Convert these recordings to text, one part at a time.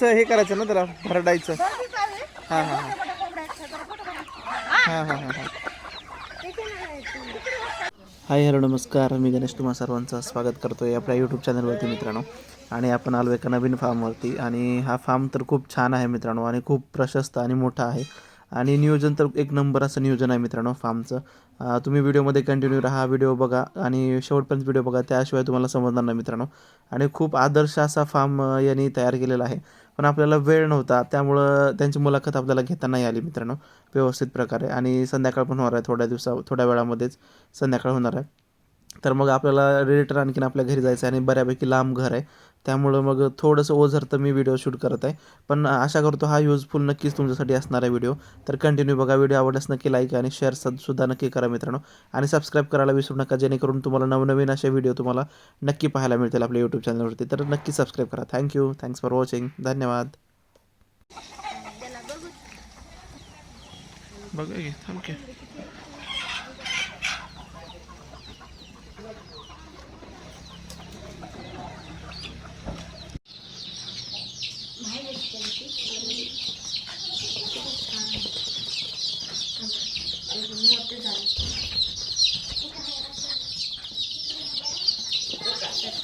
हे करायचं ना जरा भरडायचं. हां हां हां. हां हाय हॅलो नमस्कार. मी गणेश तुम्हा सर्वांचं स्वागत करतो आहे आपल्या यूट्यूब चॅनलवरती मित्रांनो. आणि आपण आलो एका नवीन फार्मवरती आणि हा फार्म तर खूप छान आहे मित्रांनो आणि खूप प्रशस्त आणि मोठा आहे. आणि नियोजन तर एक नंबर असं नियोजन आहे मित्रांनो फार्मचं तुम्ही व्हिडिओमध्ये कंटिन्यू राहा व्हिडिओ बघा. आणि शेवटपर्यंत व्हिडिओ बघा. त्याशिवाय तुम्हाला समजणार नाही मित्रांनो. आणि खूप आदर्श असा फार्म यांनी तयार केलेला आहे. पण आपल्याला वेळ नव्हता. त्यामुळं त्यांची मुलाखत आपल्याला घेता नाही आली मित्रांनो. व्यवस्थित प्रकारे. आणि संध्याकाळ पण होणार आहे. थोड्या दिवसा थोड्या वेळामध्येच संध्याकाळ होणार आहे. तर मग आपल्याला रिटर्न आणखीन आपल्या घरी जायचं आहे आणि बऱ्यापैकी लांब घर आहे. त्यामुळं मग थोडंसं ओझर तर मी व्हिडिओ शूट करत आहे. पण आशा करतो हा युजफुल नक्कीच तुमच्यासाठी असणार आहे व्हिडिओ तर कंटिन्यू बघा व्हिडिओ आवडल्यास नक्की लाईक आणि शेअर सुद्धा नक्की करा मित्रांनो. आणि सबस्क्राईब करायला विसरू नका जेणेकरून तुम्हाला नवनवीन असे व्हिडिओ तुम्हाला नक्की पाहायला मिळतील आपल्या यूट्यूब चॅनलवरती तर नक्की सबस्क्राईब करा. थँक्यू थँक्स फॉर वॉचिंग धन्यवाद. बघा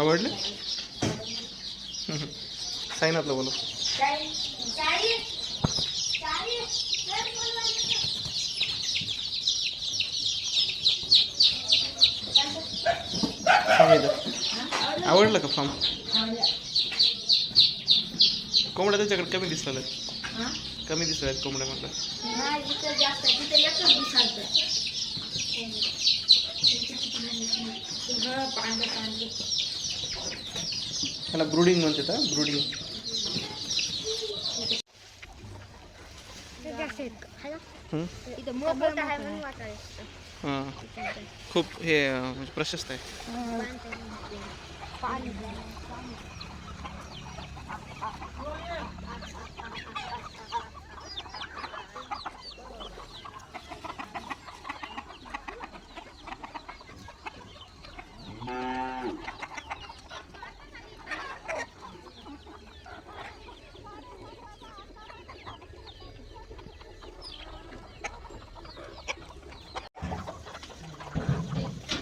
आवडलं? साईनाथला बोला आवडलं का फार्म? कोंबड्या त्याच्याकडे कमी दिसतात कमी दिसल्या कोंबड्या म्हटलं. त्याला ब्रुडिंग म्हणतात हा ब्रुडिंग खूप हे म्हणजे प्रशस्त आहे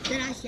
तर अशी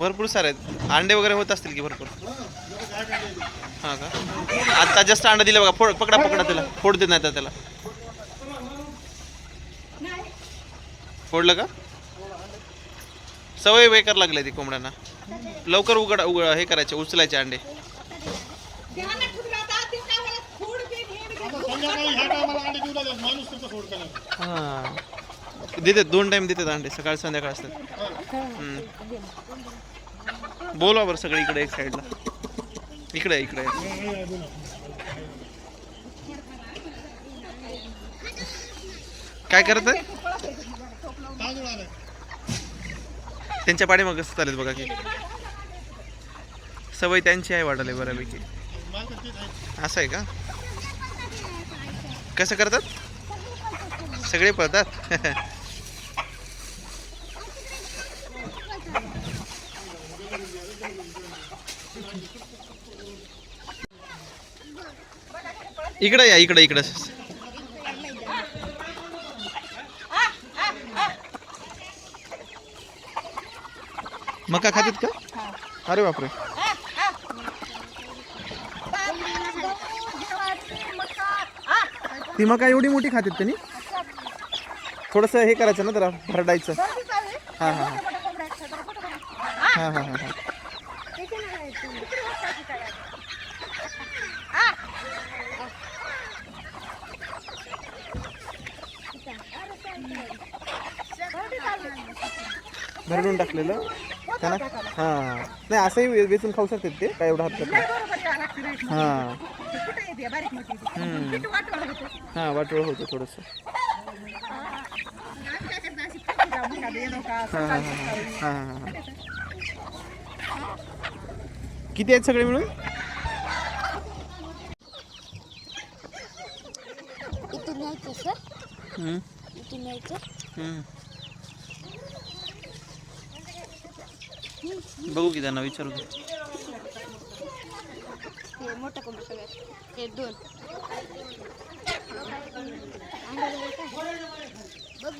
भरपूर सारे आहेत. अंडे वगैरे होत असतील की भरपूर? हां का? आता जास्त अंडा दिलं बघा फोड पकडा पकडा त्याला. फोड देत नाही तर त्याला. फोडलं का? सवय वेकर लागली ती कोंबड्यांना. लवकर उघडा उघड हे करायचे उचलायचे अंडे. हां. देतात दोन टाइम देतात अंडे सकाळ संध्याकाळ असतात. बोला बरं सगळे इकडे एक साईडला इकडे इकडे. काय करत त्यांच्या पाठीमाग कसं चालेल बघा की. सवय त्यांची आहे वाटले बऱ्यापैकी. असं आहे का? कसं करतात? सगळे पळतात? इकडे या इकडे इकडे. मका खातात का? अरे बापरे. ती मका एवढी मोठी खातात त्यांनी थोडस हे करायचं ना जरा भरडायचं. हा हा. हा हा हा हा. भरडून टाकलेलं. त्यांना हा. नाही असंही वेचून खाऊ शकतात ते काय एवढं हरकत नाही हा. हा वाटोळ होतं थोडस. हा. हा हा हा किती आहेत सगळे मिळून? इथून न्यायचं सर? हम्म, इथून हम्म. बघू की त्यांना विचारू की. हे मोठं कोंबडं सगळ्यात हे दोन बघ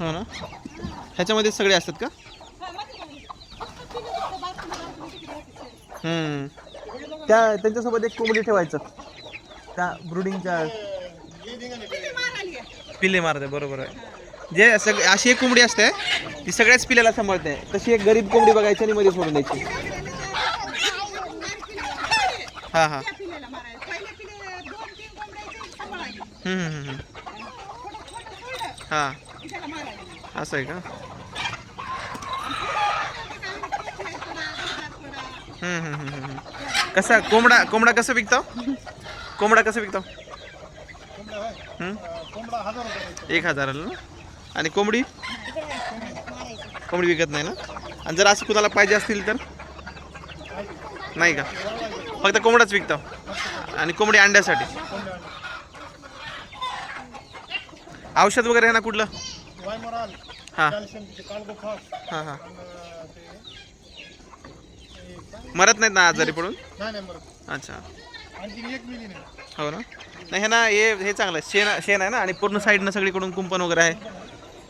हो ना? ह्याच्यामध्ये सगळे असतात का. त्या त्यांच्यासोबत एक कोंबडी ठेवायचं. त्या ब्रुडिंगच्या पिल्ले मारते बरोबर आहे. जे सग अशी एक कोंबडी असते ती सगळ्याच पिल्ल्याला सांभाळते. तशी एक गरीब कोंबडी बघायची आणि मध्ये सोडून द्यायची. हा हा. हम्म, हम्म, हम्म. हा. असं आहे का? हम्म, हम्म, हम्म, हम्म. कसा कोंबडा कोंबडा कसं विकतो? कोंबडा कसं विकतो? कोंबडा आहे. हम्म? अं, कोंबडा हजार रुपये एक हजाराला ना? आणि कोंबडी? कोंबडी विकत नाही ना? आणि जर असं कुणाला पाहिजे असतील तर? नाही का? फक्त कोंबडाच विकतो. आणि कोंबडी अंड्यासाठी. औषध वगैरे आहे ना कुठलं? वायमराल हां. हां हां? मरत नाहीत ना आजारी पडून? नाही नाही बरं अच्छा. आणखी एक मिली नाही. हो ना? नाही हे ना हे हे चांगलं. आहे शेण शेण आहे ना? आणि पूर्ण साईडनं सगळीकडून कुंपण वगैरे आहे.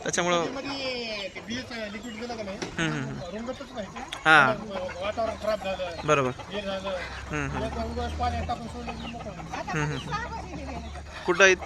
त्याच्यामुळं मध्ये ते बीएच लिक्विड दिलं का नाही? हम्म, हम्म, हम्म. रुंगतच नाही हां. वातावरण खराब झालं. बरोबर. हे झालं. हम्म, हम्म, याचं उगाच पाण्यात टाकून सोडलं की मोकळं होतं. हम्म, हम्म. कुठं आहेत?